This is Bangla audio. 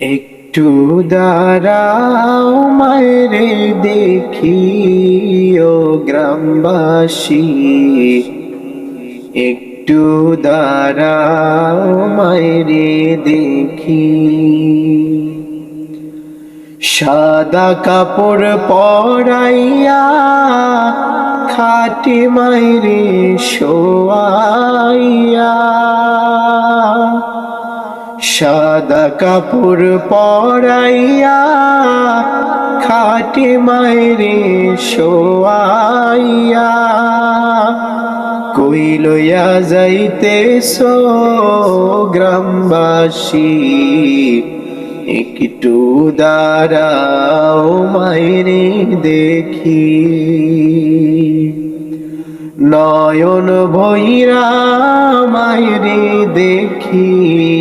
একটু দাঁড়াও মায়েরে দেখি ও গ্রামবাসী। একটু দাঁড়াও মায়েরে দেখি। সাদা কাপড় পরাইয়া খাটি মাইরে শোয়াইয়া সাদা কাপড় পরাইয়া খাটি মাইরে শোয়াইয়া কই লইয়া যাইতেছো গ্রামবাসী, একটু দাঁড়াও মাইরে দেখি। নয়ন ভৈরা মাইরে দেখি।